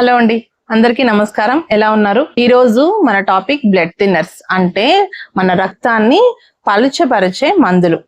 Hello అండి. అందరికీ నమస్కారం. ఎలా ఉన్నారు? ఈ రోజు మన టాపిక్ బ్లడ్ థిన్నర్స్ అంటే మన రక్తాన్ని పలుచపరిచే మందులు.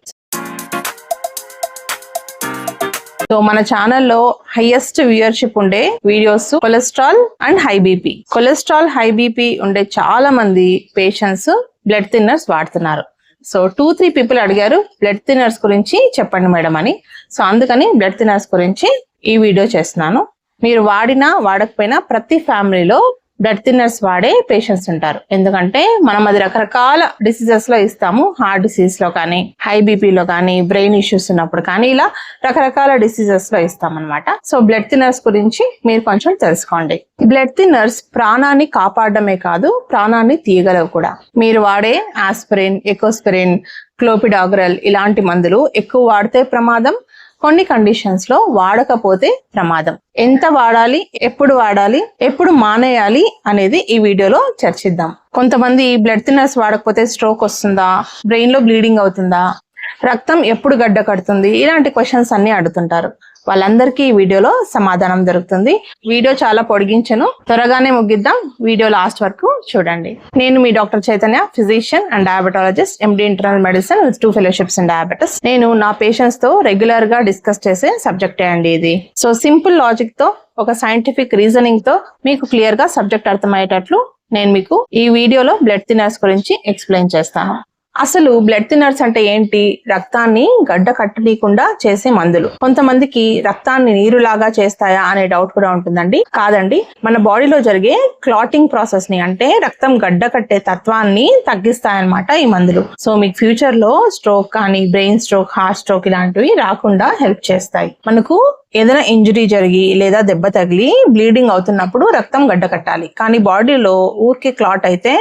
సో మన ఛానల్లో హైయెస్ట్ వ్యూయర్షిప్ ఉండే videos cholesterol and high BP. Cholesterol high BP ఉండే చాలా మంది పేషెంట్స్ బ్లడ్ థిన్నర్స్ వాడుతున్నారు. సో టూ త్రీ పీపుల్ అడిగారు బ్లడ్ థిన్నర్స్ గురించి చెప్పండి మేడం అని. సో అందుకని బ్లడ్ థిన్నర్స్ గురించి ఈ వీడియో చేస్తున్నాను. మీరు వాడినా వాడకపోయినా ప్రతి ఫ్యామిలీలో బ్లడ్ థిన్నర్స్ వాడే పేషెంట్స్ ఉంటారు. ఎందుకంటే మనం అది రకరకాల డిసీజెస్లో ఇస్తాము. హార్ట్ డిసీజ్లో కానీ హై బీపీలో కానీ బ్రెయిన్ ఇష్యూస్ ఉన్నప్పుడు కానీ ఇలా రకరకాల డిసీజెస్లో ఇస్తాం అనమాట సో బ్లడ్ థిన్నర్స్ గురించి మీరు కొంచెం తెలుసుకోండి. బ్లడ్ థిన్నర్స్ ప్రాణాన్ని కాపాడడమే కాదు ప్రాణాన్ని తీయగలవు కూడా. మీరు వాడే ఆస్పిరిన్ ఎకోస్పిరిన్ క్లోపిడాగ్రల్ ఇలాంటి మందులు ఎక్కువ వాడితే ప్రమాదం కొన్ని కండిషన్స్లో వాడకపోతే ప్రమాదం. ఎంత వాడాలి? ఎప్పుడు వాడాలి? ఎప్పుడు మానేయాలి? అనేది ఈ వీడియోలో చర్చిద్దాం. కొంతమంది బ్లడ్ థిన్నర్స్ వాడకపోతే స్ట్రోక్ వస్తుందా? బ్రెయిన్లో బ్లీడింగ్ అవుతుందా? రక్తం ఎప్పుడు గడ్డ కడుతుంది? ఇలాంటి క్వశ్చన్స్ అన్ని అడుగుతుంటారు. వాళ్ళందరికీ ఈ వీడియోలో సమాధానం దొరుకుతుంది. వీడియో చాలా పొడిగించను. త్వరగానే ముగిద్దాం. వీడియో లాస్ట్ వరకు చూడండి. నేను మీ doctor Chaitanya physician and diabetologist MD internal medicine with two fellowships in diabetes. నేను నా పేషెంట్స్తో రెగ్యులర్గా డిస్కస్ చేసే సబ్జెక్టే అండి ఇది. సో సింపుల్ లాజిక్తో ఒక సైంటిఫిక్ రీజనింగ్తో మీకు క్లియర్గా సబ్జెక్ట్ అర్థమయ్యేటట్లు నేను మీకు ఈ వీడియోలో బ్లడ్ థినర్స్ గురించి ఎక్స్ప్లెయిన్ చేస్తాను. అసలు బ్లడ్ థిన్నర్స్ అంటే ఏంటి? రక్తాన్ని గడ్డ కట్టనీయకుండా చేసే మందులు. కొంతమందికి రక్తాన్ని నీరులాగా చేస్తాయా అనే డౌట్ కూడా ఉంటుందండి. కాదండి మన బాడీలో జరిగే క్లాటింగ్ ప్రాసెస్ని అంటే రక్తం గడ్డ కట్టే తత్వాన్ని తగ్గిస్తాయన్నమాట ఈ మందులు. సో మీకు ఫ్యూచర్లో స్ట్రోక్ కానీ బ్రెయిన్ స్ట్రోక్ హార్ట్ స్ట్రోక్ ఇలాంటివి రాకుండా హెల్ప్ చేస్తాయి. మనకు ఏదైనా ఇంజరీ జరిగి లేదా దెబ్బ తగిలి బ్లీడింగ్ అవుతున్నప్పుడు రక్తం గడ్డ కట్టాలి. కానీ బాడీలో ఊరికే క్లాట్ అయితే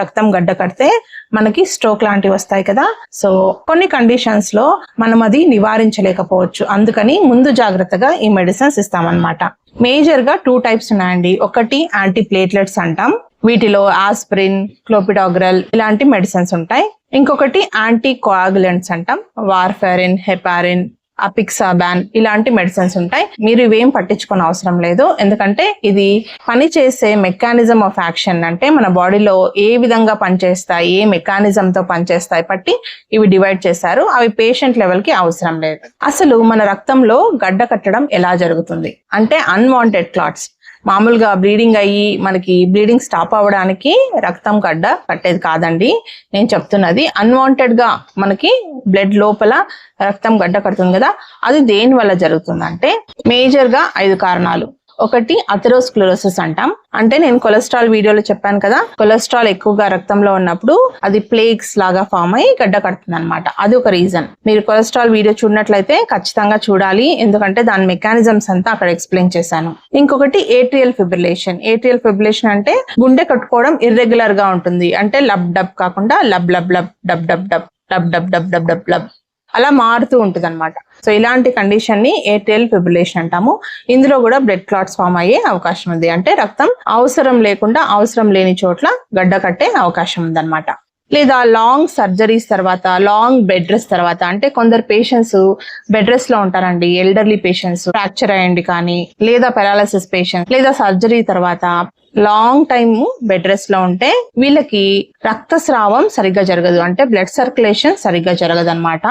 రక్తం గడ్డ కడితే మనకి స్ట్రోక్ లాంటివి వస్తాయి కదా. సో కొన్ని కండిషన్స్లో మనం అది నివారించలేకపోవచ్చు. అందుకని ముందు జాగ్రత్తగా ఈ మెడిసిన్స్ ఇస్తామన్నమాట. మేజర్గా టూ టైప్స్ ఉన్నాయండి. ఒకటి యాంటీ ప్లేట్లెట్స్ అంటాం. వీటిలో ఆస్ప్రిన్ క్లోపిడాగ్రల్ ఇలాంటి మెడిసిన్స్ ఉంటాయి. ఇంకొకటి యాంటీ కోయాగులెంట్స్ అంటాం. వార్ఫారిన్ హెపారిన్ అపిక్సాబాన్ ఇలాంటి మెడిసిన్స్ ఉంటాయి. మీరు ఇవేం పట్టించుకోని అవసరం లేదు. ఎందుకంటే ఇది పని చేసే మెకానిజం ఆఫ్ యాక్షన్ అంటే మన బాడీలో ఏ విధంగా పనిచేస్తాయి ఏ మెకానిజం తో పనిచేస్తాయి పట్టి ఇవి డివైడ్ చేశారు. అవి పేషెంట్ లెవెల్కి అవసరం లేదు. అసలు మన రక్తంలో గడ్డ కట్టడం ఎలా జరుగుతుంది? అంటే అన్వాంటెడ్ క్లాట్స్ మామూలుగా బ్లీడింగ్ అయ్యి మనకి బ్లీడింగ్ స్టాప్ అవ్వడానికి రక్తం గడ్డ కట్టేది కాదండి. నేను చెప్తున్నది అన్వాంటెడ్గా మనకి బ్లడ్ లోపల రక్తం గడ్డ కడుతుంది కదా అది దేని వల్ల జరుగుతుందంటే మేజర్గా ఐదు కారణాలు. ఒకటి అథెరోస్క్లరోసిస్ అంటాం. అంటే నేను కొలెస్ట్రాల్ వీడియోలో చెప్పాను కదా కొలెస్ట్రాల్ ఎక్కువగా రక్తంలో ఉన్నప్పుడు అది ప్లేగ్స్ లాగా ఫామ్ అయ్యి గడ్డ కడుతుంది అనమాట అది ఒక రీజన్ మీరు కొలెస్ట్రాల్ వీడియో చూడనట్లయితే ఖచ్చితంగా చూడాలి ఎందుకంటే దాని మెకానిజమ్స్ అంతా అక్కడ ఎక్స్ప్లెయిన్ చేశాను. ఇంకొకటి ఏట్రియల్ ఫిబ్రిలేషన్ ఏట్రియల్ ఫిబ్రిలేషన్ అంటే గుండె కట్టుకోవడం ఇర్రెగ్యులర్గా ఉంటుంది. అంటే లబ్ డబ్ కాకుండా lub lub lub dub dub dub dub dub dub dub dub lub. అలా మారుతూ ఉంటుంది అనమాట సో ఇలాంటి కండిషన్ని ఏటెల్ ఫిబ్రిలేషన్ అంటాము. ఇందులో కూడా బ్లడ్ క్లాట్స్ ఫామ్ అయ్యే అవకాశం ఉంది. అంటే రక్తం అవసరం లేకుండా అవసరం లేని చోట్ల గడ్డ కట్టే అవకాశం ఉందన్నమాట. లేదా లాంగ్ సర్జరీస్ తర్వాత లాంగ్ బెడ్ రెస్ట్ తర్వాత అంటే కొందరు పేషెంట్స్ బెడ్ రెస్ట్లో ఉంటారండి. ఎల్డర్లీ పేషెంట్స్ ఫ్రాక్చర్ అయ్యండి కానీ లేదా పెరాలసిస్ పేషెంట్ లేదా సర్జరీ తర్వాత లాంగ్ టైమ్ బెడ్ రెస్ట్లో ఉంటే వీళ్ళకి రక్తస్రావం సరిగ్గా జరగదు. అంటే బ్లడ్ సర్క్యులేషన్ సరిగ్గా జరగదు అనమాట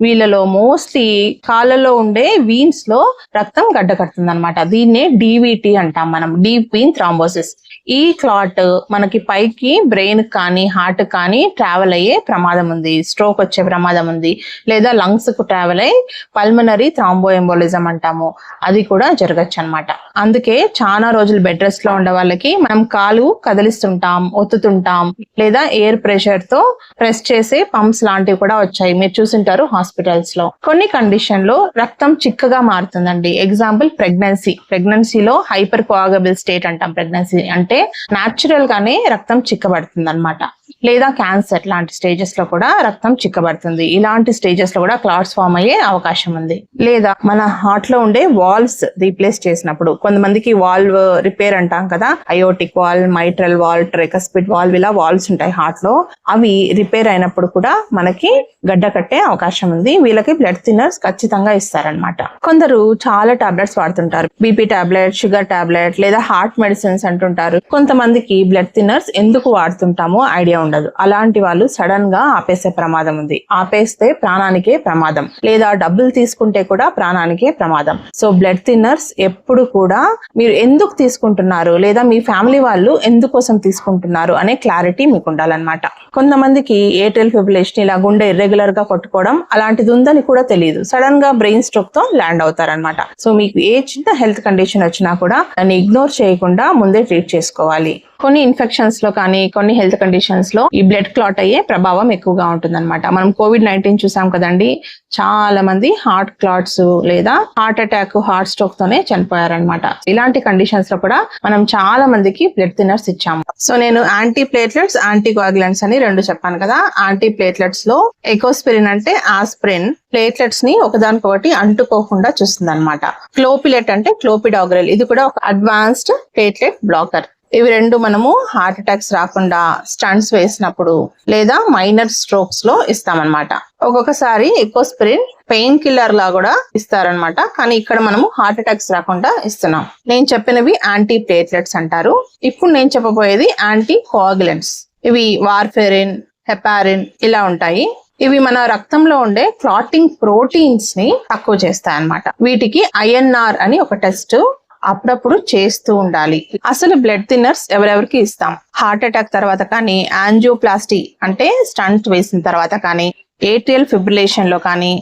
వీళ్ళలో మోస్ట్లీ కాళ్ళలో ఉండే వీన్స్లో రక్తం గడ్డ కడుతుంది అనమాట దీన్నే డివిటి అంటాం మనం. డీప్ వీన్ థ్రాంబోసిస్ ఈ క్లాట్ మనకి పైకి బ్రెయిన్ కానీ హార్ట్ కానీ ట్రావెల్ అయ్యే ప్రమాదం ఉంది. స్ట్రోక్ వచ్చే ప్రమాదం ఉంది. లేదా లంగ్స్కు ట్రావెల్ అయ్యి పల్మనరీ థ్రాంబో ఎంబోలిజం అంటాము. అది కూడా జరగచ్చు అనమాట అందుకే చాలా రోజులు బెడ్ రెస్ట్లో ఉండే వాళ్ళకి మనం కాలు కదిలిస్తుంటాం ఒత్తుతుంటాం లేదా ఎయిర్ ప్రెషర్తో ప్రెస్ చేసే పంప్స్ లాంటివి కూడా వచ్చాయి. మీరు చూసింటారు హాస్పిటల్స్లో. కొన్ని కండిషన్లో రక్తం చిక్కగా మారుతుందండి. ఎగ్జాంపుల్ ప్రెగ్నెన్సీ ప్రెగ్నెన్సీలో హైపర్ కోఆగబుల్ స్టేట్ అంటాం. ప్రెగ్నెన్సీ అంటే నాచురల్ గానే రక్తం చిక్కబడుతుంది అనమాట లేదా క్యాన్సర్ లాంటి స్టేజెస్లో కూడా రక్తం చిక్కబడుతుంది. ఇలాంటి స్టేజెస్లో కూడా క్లాట్స్ ఫామ్ అయ్యే అవకాశం ఉంది. లేదా మన హార్ట్లో ఉండే వాల్వ్స్ రీప్లేస్ చేసినప్పుడు కొంతమందికి వాల్వ్ రిపేర్ అంటాం కదా aortic valve mitral valve tricuspid valve ఇలా వాల్వ్స్ ఉంటాయి హార్ట్లో. అవి రిపేర్ అయినప్పుడు కూడా మనకి గడ్డ కట్టే అవకాశం ఉంది. వీళ్ళకి బ్లడ్ థిన్నర్స్ ఖచ్చితంగా ఇస్తారనమాట కొందరు చాలా టాబ్లెట్స్ వాడుతుంటారు. బీపీ టాబ్లెట్ షుగర్ టాబ్లెట్ లేదా హార్ట్ మెడిసిన్స్ అంటుంటారు. కొంతమందికి బ్లడ్ థిన్నర్స్ ఎందుకు వాడుతుంటామో ఐడియా ఉండదు. అలాంటి వాళ్ళు సడన్గా ఆపేసే ప్రమాదం ఉంది. ఆపేస్తే ప్రాణానికే ప్రమాదం. లేదా డబ్బులు తీసుకుంటే కూడా ప్రాణానికే ప్రమాదం. సో బ్లడ్ థిన్నర్స్ ఎప్పుడు కూడా మీరు ఎందుకు తీసుకుంటున్నారు? లేదా మీ ఫ్యామిలీ వాళ్ళు ఎందుకోసం తీసుకుంటున్నారు? అనే క్లారిటీ మీకు ఉండాలన్నమాట. కొంతమందికి ఏటెల్ ఫిబ్రిలేషన్ ఇలా గుండె ఇర్రెగ్యులర్గా కొట్టుకోవడం అలాంటిది ఉందని కూడా తెలియదు. సడన్గా బ్రెయిన్ స్ట్రోక్తో ల్యాండ్ అవుతారనమాట సో మీకు ఏ చిన్న హెల్త్ కండిషన్ వచ్చినా కూడా దాన్ని ఇగ్నోర్ చేయకుండా ముందే ట్రీట్ చేసుకోవాలి. కొన్ని ఇన్ఫెక్షన్స్లో కానీ కొన్ని హెల్త్ కండిషన్స్లో ఈ బ్లడ్ క్లాట్ అయ్యే ప్రభావం ఎక్కువగా ఉంటుందన్నమాట. మనం కోవిడ్ నైన్టీన్ చూసాం కదండి చాలా మంది హార్ట్ క్లాట్స్ లేదా హార్ట్ అటాక్ హార్ట్ స్ట్రోక్ తోనే చనిపోయారనమాట ఇలాంటి కండిషన్స్లో కూడా మనం చాలా మందికి బ్లడ్ థిన్నర్స్ ఇచ్చాము. సో నేను యాంటీ ప్లేట్లెట్స్ యాంటీ కోయాగులెంట్స్ అని రెండు చెప్పాను కదా. యాంటీ ప్లేట్లెట్స్లో ఎకోస్పిరిన్ అంటే ఆస్ప్రిన్ ప్లేట్లెట్స్ని ఒకదానికొకటి అంటుకోకుండా చూస్తుంది అనమాట క్లోపిలెట్ అంటే క్లోపిడాగ్రెల్ ఇది కూడా ఒక అడ్వాన్స్డ్ ప్లేట్లెట్ బ్లాకర్ ఇవి రెండు మనము హార్ట్ అటాక్స్ రాకుండా స్టంట్స్ వేసినప్పుడు లేదా మైనర్ స్ట్రోక్స్లో ఇస్తామన్నమాట. ఒక్కొక్కసారి ఎకోస్పిరిన్ పెయిన్ కిల్లర్ లా కూడా ఇస్తారనమాట కానీ ఇక్కడ మనము హార్ట్ అటాక్స్ రాకుండా ఇస్తున్నాం. నేను చెప్పినవి యాంటీ ప్లేట్లెట్స్ అంటారు. ఇప్పుడు నేను చెప్పబోయేది యాంటీ కోగులెంట్స్ ఇవి వార్ఫెరిన్ హెపారిన్ ఇలా ఉంటాయి. ఇవి మన రక్తంలో ఉండే క్లాటింగ్ ప్రోటీన్స్ని తక్కువ చేస్తాయి అన్నమాట వీటికి ఐఎన్ఆర్ అని ఒక టెస్ట్ అప్పుడప్పుడు చేస్తూ ఉండాలి. అసలు బ్లడ్ థిన్నర్స్ ఎవరెవరికి ఇస్తాం? హార్ట్ అటాక్ తర్వాత కానీ యాంజియోప్లాస్టీ అంటే స్టంట్ వేసిన తర్వాత కానీ ఏటిఎల్ ఫిబ్రిలేషన్లో కానీ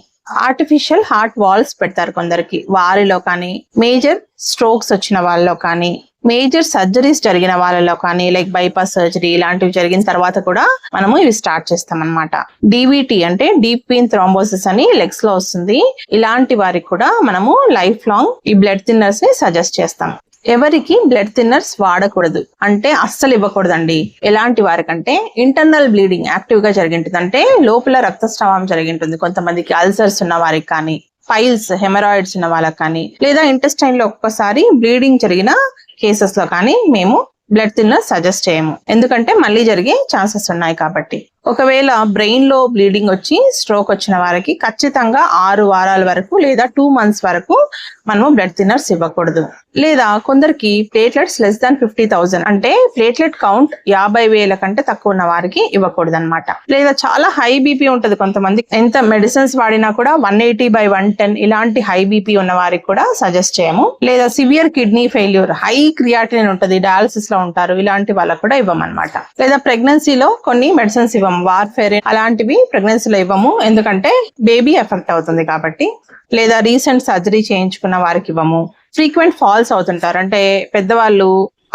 ఆర్టిఫిషియల్ హార్ట్ వాల్స్ పెడతారు కొందరికి. వారిలో కానీ మేజర్ స్ట్రోక్స్ వచ్చిన వాళ్ళలో కానీ మేజర్ సర్జరీస్ జరిగిన వాళ్ళలో కానీ లైక్ బైపాస్ సర్జరీ ఇలాంటివి జరిగిన తర్వాత కూడా మనము ఇవి స్టార్ట్ చేస్తాం అనమాట డివిటి అంటే డీప్ వీన్ థ్రాంబోసిస్ అని లెగ్స్లో వస్తుంది. ఇలాంటి వారికి కూడా మనము లైఫ్ లాంగ్ ఈ బ్లడ్ థిన్నర్స్ని సజెస్ట్ చేస్తాం. ఎవరికి బ్లడ్ థిన్నర్స్ వాడకూడదు. అంటే అస్సలు ఇవ్వకూడదండి. ఎలాంటి వారికంటే ఇంటర్నల్ బ్లీడింగ్ యాక్టివ్గా జరిగింటుంది అంటే లోపల రక్తస్రావం జరిగింటుంది. కొంతమందికి అల్సర్స్ ఉన్న వారికి కానీ ఫైల్స్ హెమరాయిడ్స్ ఉన్న వాళ్ళకి కానీ లేదా ఇంటెస్టైన్లో ఒక్కసారి బ్లీడింగ్ జరిగిన కేసెస్లో కానీ మేము బ్లడ్ థిన్నర్ సజెస్ట్ చేయము. ఎందుకంటే మళ్ళీ జరిగే ఛాన్సెస్ ఉన్నాయి కాబట్టి. ఒకవేళ బ్రెయిన్లో బ్లీడింగ్ వచ్చి స్ట్రోక్ వచ్చిన వారికి ఖచ్చితంగా ఆరు వారాల వరకు లేదా టూ మంత్స్ వరకు మనము బ్లడ్ థిన్నర్స్ ఇవ్వకూడదు. లేదా కొందరికి platelets less than fifty thousand అంటే ప్లేట్లెట్ కౌంట్ యాభై వేల కంటే తక్కువ ఉన్న వారికి ఇవ్వకూడదు అనమాట లేదా చాలా హై బీపీ ఉంటది కొంతమంది. ఎంత మెడిసిన్స్ వాడినా కూడా one eighty by one ten ఇలాంటి హై బీపీ ఉన్న వారికి కూడా సజెస్ట్ చేయము. లేదా severe kidney failure high creatinine ఉంటుంది డయాలసిస్లో ఉంటారు ఇలాంటి వాళ్ళకు కూడా ఇవ్వమన్నమాట. లేదా ప్రెగ్నెన్సీలో కొన్ని మెడిసిన్స్ ఇవ్వము వార్ఫేర్ అలాంటివి ప్రెగ్నెన్సీలో ఇవ్వము. ఎందుకంటే బేబీ ఎఫెక్ట్ అవుతుంది కాబట్టి. లేదా రీసెంట్ సర్జరీ చేయించుకున్న వారికి ఇవ్వము. ఫ్రీక్వెంట్ ఫాల్స్ అవుతుంటారు. అంటే పెద్దవాళ్ళు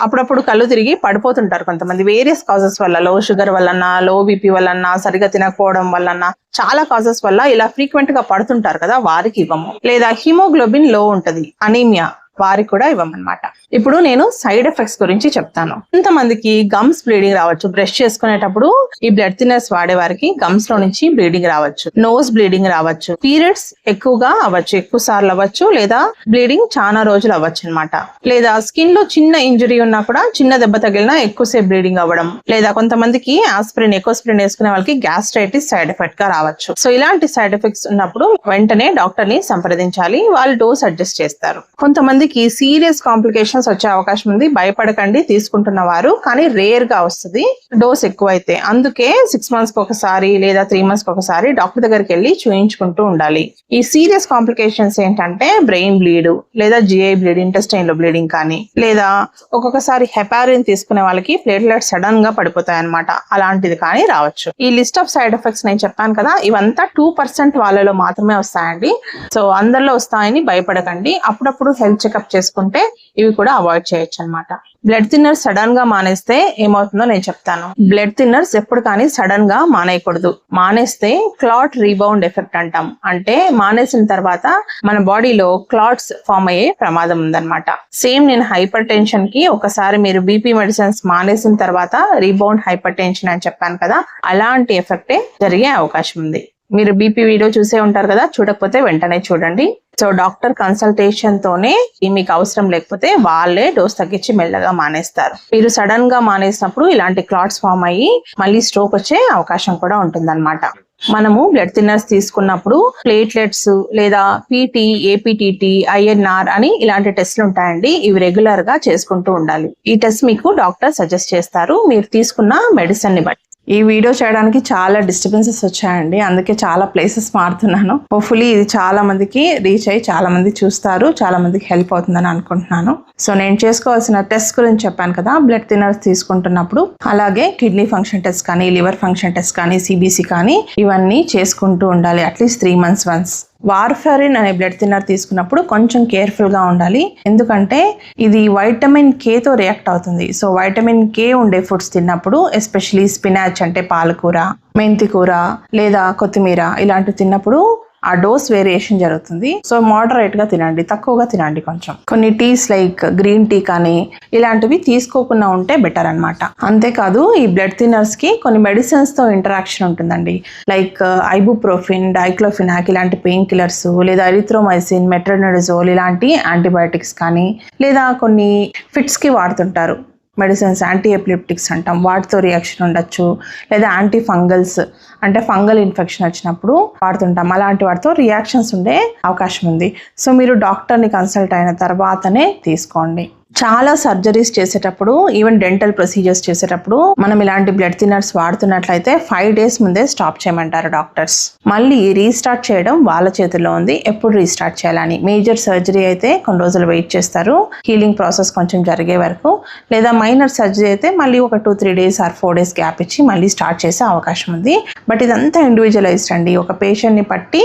అప్పుడప్పుడు కళ్ళు తిరిగి పడిపోతుంటారు కొంతమంది. వేరియస్ కాజెస్ వల్ల లో షుగర్ వలన లో బీపీ వలన సరిగా తినకపోవడం వలన చాలా కాజెస్ వల్ల ఇలా ఫ్రీక్వెంట్గా పడుతుంటారు కదా వారికి ఇవ్వము. లేదా హిమోగ్లోబిన్లో ఉంటది అనీమియా వారికి కూడా ఇవ్వమన్నమాట. ఇప్పుడు నేను సైడ్ ఎఫెక్ట్స్ గురించి చెప్తాను. కొంతమందికి గమ్స్ బ్లీడింగ్ రావచ్చు. బ్రష్ చేసుకునేటప్పుడు ఈ బ్లడ్ థినర్స్ వాడే వారికి గమ్స్లో నుంచి బ్లీడింగ్ రావచ్చు. నోస్ బ్లీడింగ్ రావచ్చు. పీరియడ్స్ ఎక్కువగా అవ్వచ్చు. ఎక్కువ సార్లు అవ్వచ్చు. లేదా బ్లీడింగ్ చాలా రోజులు అవ్వచ్చు అనమాట లేదా స్కిన్లో చిన్న ఇంజరీ ఉన్నా కూడా చిన్న దెబ్బ తగిలినా ఎక్కువసేపు బ్లీడింగ్ అవ్వడం. లేదా కొంతమందికి ఆస్పిరిన్ ఎక్కువ స్ప్రిన్ వేసుకునే వాళ్ళకి గ్యాస్ట్రైటిస్ సైడ్ ఎఫెక్ట్గా రావచ్చు. సో ఇలాంటి సైడ్ ఎఫెక్ట్స్ ఉన్నప్పుడు వెంటనే డాక్టర్ని సంప్రదించాలి. వాళ్ళు డోస్ అడ్జస్ట్ చేస్తారు. కొంతమంది కొంతమందికి సీరియస్ కాంప్లికేషన్స్ వచ్చే అవకాశం ఉంది. భయపడకండి తీసుకుంటున్న వారు. కానీ రేర్గా వస్తుంది. డోస్ ఎక్కువైతే. అందుకే సిక్స్ మంత్స్కి ఒకసారి లేదా త్రీ మంత్స్కి ఒకసారి డాక్టర్ దగ్గరికి వెళ్ళి చూయించుకుంటూ ఉండాలి. ఈ సీరియస్ కాంప్లికేషన్స్ ఏంటంటే బ్రెయిన్ బ్లీడ్ లేదా జిఐ బ్లీడ్ ఇంటెస్టైన్లో బ్లీడింగ్ కానీ లేదా ఒక్కొక్కసారి హెపారిన్ తీసుకునే వాళ్ళకి ప్లేట్లెట్ సడన్గా పడిపోతాయి అనమాట అలాంటిది కానీ రావచ్చు. ఈ లిస్ట్ ఆఫ్ సైడ్ ఎఫెక్ట్స్ నేను చెప్పాను కదా ఇవంతా టూ పర్సెంట్ వాళ్ళలో మాత్రమే వస్తాయండి. సో అందరిలో వస్తాయని భయపడకండి. అప్పుడప్పుడు హెల్త్ చెకప్ చెకప్ చేసుకుంటే ఇవి కూడా అవాయిడ్ చేయొచ్చు అనమాట బ్లడ్ థిన్నర్స్ సడన్గా మానేస్తే ఏమవుతుందో నేను చెప్తాను. బ్లడ్ థిన్నర్స్ ఎప్పుడు కానీ సడన్గా మానేయకూడదు. మానేస్తే క్లాట్ రీబౌండ్ ఎఫెక్ట్ అంటాం. అంటే మానేసిన తర్వాత మన బాడీలో క్లాట్స్ ఫామ్ అయ్యే ప్రమాదం ఉందన్నమాట. సేమ్ నేను హైపర్ టెన్షన్కి ఒకసారి మీరు బీపీ మెడిసిన్స్ మానేసిన తర్వాత రీబౌండ్ హైపర్ టెన్షన్ అని చెప్పాను కదా అలాంటి ఎఫెక్టే జరిగే అవకాశం ఉంది. మీరు బీపీ వీడియో చూసే ఉంటారు కదా చూడకపోతే వెంటనే చూడండి. సో డాక్టర్ కన్సల్టేషన్ తోనే మీకు అవసరం లేకపోతే వాళ్ళే డోస్ తగ్గించి మెల్లగా మానేస్తారు. మీరు సడన్గా మానేసినప్పుడు ఇలాంటి క్లాట్స్ ఫామ్ అయ్యి మళ్ళీ స్ట్రోక్ వచ్చే అవకాశం కూడా ఉంటుందన్నమాట. మనము బ్లడ్ థిన్నర్స్ తీసుకున్నప్పుడు ప్లేట్లెట్స్ లేదా పీటీ ఏపీటీటీ ఐఎన్ఆర్ అని ఇలాంటి టెస్ట్లు ఉంటాయండి. ఇవి రెగ్యులర్గా చేసుకుంటూ ఉండాలి. ఈ టెస్ట్ మీకు డాక్టర్ సజెస్ట్ చేస్తారు. మీరు తీసుకున్న మెడిసిన్ని బట్టి. ఈ వీడియో చేయడానికి చాలా డిస్టర్బెన్సెస్ వచ్చాయండి. అందుకే చాలా ప్లేసెస్ మారుతున్నాను. హోప్ఫుల్లీ ఇది చాలా మందికి రీచ్ అయ్యి చాలా మంది చూస్తారు చాలా మందికి హెల్ప్ అవుతుందని అనుకుంటున్నాను. సో నేను చేసుకోవాల్సిన టెస్ట్ గురించి చెప్పాను కదా బ్లడ్ థిన్నర్స్ తీసుకుంటున్నప్పుడు. అలాగే కిడ్నీ ఫంక్షన్ టెస్ట్ కానీ లివర్ ఫంక్షన్ టెస్ట్ కానీ సిబిసి కానీ ఇవన్నీ చేసుకుంటూ ఉండాలి at least three months once warfarin అనే బ్లడ్ థిన్నర్ తీసుకున్నప్పుడు కొంచెం కేర్ఫుల్గా ఉండాలి. ఎందుకంటే ఇది వైటమిన్ కేతో రియాక్ట్ అవుతుంది. సో వైటమిన్ కే ఉండే ఫుడ్స్ తిన్నప్పుడు ఎస్పెషలీ స్పినాచ్ అంటే పాలకూర మెంతికూర లేదా కొత్తిమీర ఇలాంటివి తిన్నప్పుడు ఆ డోస్ వేరియేషన్ జరుగుతుంది. సో మోడరేట్గా తినండి తక్కువగా తినండి కొంచెం. కొన్ని టీస్ లైక్ గ్రీన్ టీ కానీ ఇలాంటివి తీసుకోకుండా ఉంటే బెటర్ అనమాట అంతేకాదు ఈ బ్లడ్ థిన్నర్స్కి కొన్ని మెడిసిన్స్తో ఇంటరాక్షన్ ఉంటుందండి. లైక్ ఐబుప్రోఫిన్ డైక్లోఫినాక్ ఇలాంటి పెయిన్ కిల్లర్స్ లేదా ఎరిథ్రోమైసిన్ మెట్రోనడజోల్ ఇలాంటి యాంటీబయాటిక్స్ కానీ లేదా కొన్ని ఫిట్స్కి వాడుతుంటారు. మెడిసిన్స్ యాంటీ ఎపిలిప్టిక్స్ అంటాం. వాటితో రియాక్షన్ ఉండొచ్చు. లేదా యాంటీ ఫంగల్స్ అంటే ఫంగల్ ఇన్ఫెక్షన్ వచ్చినప్పుడు వాడుతుంటాం. అలాంటి వాటితో రియాక్షన్స్ ఉండే అవకాశం ఉంది. సో మీరు డాక్టర్ని కన్సల్ట్ అయిన తర్వాతనే తీసుకోండి. చాలా సర్జరీస్ చేసేటప్పుడు ఈవెన్ డెంటల్ ప్రొసీజర్స్ చేసేటప్పుడు మనం ఇలాంటి బ్లడ్ థిన్నర్స్ వాడుతున్నట్లయితే ఫైవ్ డేస్ ముందే స్టాప్ చేయమంటారు డాక్టర్స్ మళ్ళీ రీస్టార్ట్ చేయడం వాళ్ళ చేతిలో ఉంది ఎప్పుడు రీస్టార్ట్ చేయాలని. మేజర్ సర్జరీ అయితే కొన్ని రోజులు వెయిట్ చేస్తారు. హీలింగ్ ప్రాసెస్ కొంచెం జరిగే వరకు. లేదా మైనర్ సర్జరీ అయితే మళ్ళీ ఒక two three days or four days gap ఇచ్చి మళ్ళీ స్టార్ట్ చేసే అవకాశం ఉంది. బట్ ఇదంతా ఇండివిజువలైజ్డ్ అండి. ఒక పేషెంట్ని బట్టి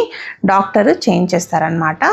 డాక్టర్ చేంజ్ చేస్తారనమాట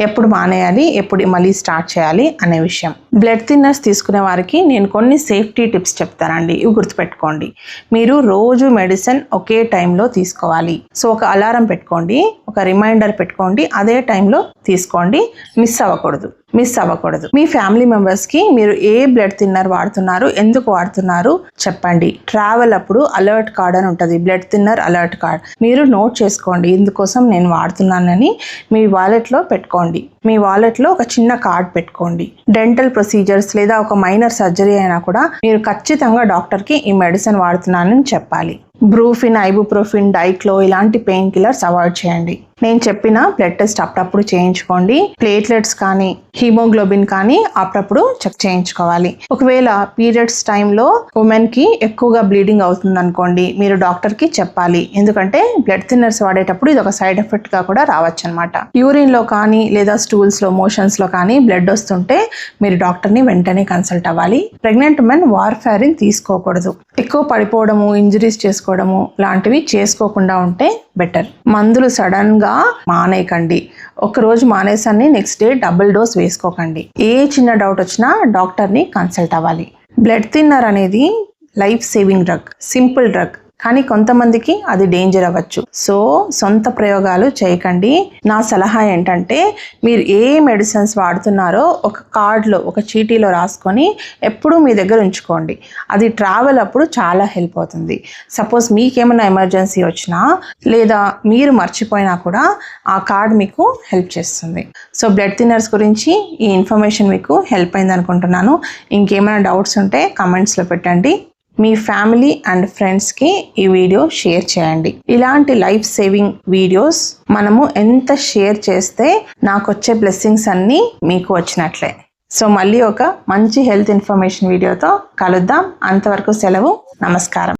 ఎప్పుడు మానేయాలి ఎప్పుడు మళ్ళీ స్టార్ట్ చేయాలి అనే విషయం. బ్లడ్ థిన్నర్స్ తీసుకునే వారికి నేను కొన్ని సేఫ్టీ టిప్స్ చెప్తానండి. ఇవి గుర్తుపెట్టుకోండి. మీరు రోజు మెడిసిన్ ఒకే టైంలో తీసుకోవాలి. సో ఒక అలారం పెట్టుకోండి ఒక రిమైండర్ పెట్టుకోండి అదే టైంలో తీసుకోండి. మిస్ అవ్వకూడదు. మిస్ అవ్వకూడదు. మీ ఫ్యామిలీ మెంబర్స్కి మీరు ఏ బ్లడ్ థిన్నర్ వాడుతున్నారు ఎందుకు వాడుతున్నారు చెప్పండి. ట్రావెల్ అప్పుడు అలర్ట్ కార్డ్ అని ఉంటుంది. బ్లడ్ థిన్నర్ అలర్ట్ కార్డ్ మీరు నోట్ చేసుకోండి. ఇందుకోసం నేను వాడుతున్నానని మీ వాలెట్లో పెట్టుకోండి. మీ వాలెట్లో ఒక చిన్న కార్డ్ పెట్టుకోండి. డెంటల్ ప్రొసీజర్స్ లేదా ఒక మైనర్ సర్జరీ అయినా కూడా మీరు ఖచ్చితంగా డాక్టర్కి ఈ మెడిసిన్ వాడుతున్నానని చెప్పాలి. బ్రూఫిన్ ఐబుప్రోఫిన్ డైక్లో ఇలాంటి పెయిన్ కిల్లర్స్ అవాయిడ్ చేయండి. నేను చెప్పిన బ్లడ్ టెస్ట్ అప్పుడప్పుడు చేయించుకోండి. ప్లేట్లెట్స్ కానీ హీమోగ్లోబిన్ కానీ అప్పుడప్పుడు చెక్ చేయించుకోవాలి. ఒకవేళ పీరియడ్స్ టైంలో ఉమెన్కి ఎక్కువగా బ్లీడింగ్ అవుతుంది అనుకోండి మీరు డాక్టర్కి చెప్పాలి. ఎందుకంటే బ్లడ్ థిన్నర్స్ వాడేటప్పుడు ఇది ఒక సైడ్ ఎఫెక్ట్గా కూడా రావచ్చు అనమాట యూరిన్లో కానీ లేదా స్టూల్స్లో మోషన్స్లో కానీ బ్లడ్ వస్తుంటే మీరు డాక్టర్ని వెంటనే కన్సల్ట్ అవ్వాలి. ప్రెగ్నెంట్ ఉమెన్ వార్ఫారిన్ తీసుకోకూడదు. ఎక్కువ పడిపోవడము ఇంజరీస్ చేసుకోవడము లాంటివి చేసుకోకుండా ఉంటే బెటర్ మందులు సడన్గా మానేయకండి. ఒకరోజు మానేసాన్ని నెక్స్ట్ డే డబుల్ డోస్ వేసుకోకండి. ఏ చిన్న డౌట్ వచ్చినా డాక్టర్ని కన్సల్ట్ అవ్వాలి. బ్లడ్ థిన్నర్ అనేది life saving drug simple drug కానీ కొంతమందికి అది డేంజర్ అవ్వచ్చు. సో సొంత ప్రయోగాలు చేయకండి. నా సలహా ఏంటంటే మీరు ఏ మెడిసిన్స్ వాడుతున్నారో ఒక కార్డ్లో ఒక చీటీలో రాసుకొని ఎప్పుడూ మీ దగ్గర ఉంచుకోండి. అది ట్రావెల్ అప్పుడు చాలా హెల్ప్ అవుతుంది. సపోజ్ మీకేమైనా ఎమర్జెన్సీ వచ్చినా లేదా మీరు మర్చిపోయినా కూడా ఆ కార్డ్ మీకు హెల్ప్ చేస్తుంది. సో బ్లడ్ థిన్నర్స్ గురించి ఈ ఇన్ఫర్మేషన్ మీకు హెల్ప్ అయింది అనుకుంటున్నాను ఇంకేమైనా డౌట్స్ ఉంటే కమెంట్స్లో పెట్టండి. మీ ఫ్యామిలీ అండ్ ఫ్రెండ్స్కి ఈ వీడియో షేర్ చేయండి. ఇలాంటి లైఫ్ సేవింగ్ వీడియోస్ మనము ఎంత షేర్ చేస్తే నాకు వచ్చే బ్లెస్సింగ్స్ అన్నీ మీకు వచ్చినట్లే. సో మళ్ళీ ఒక మంచి హెల్త్ ఇన్ఫర్మేషన్ వీడియోతో కలుద్దాం. అంతవరకు సెలవు. నమస్కారం.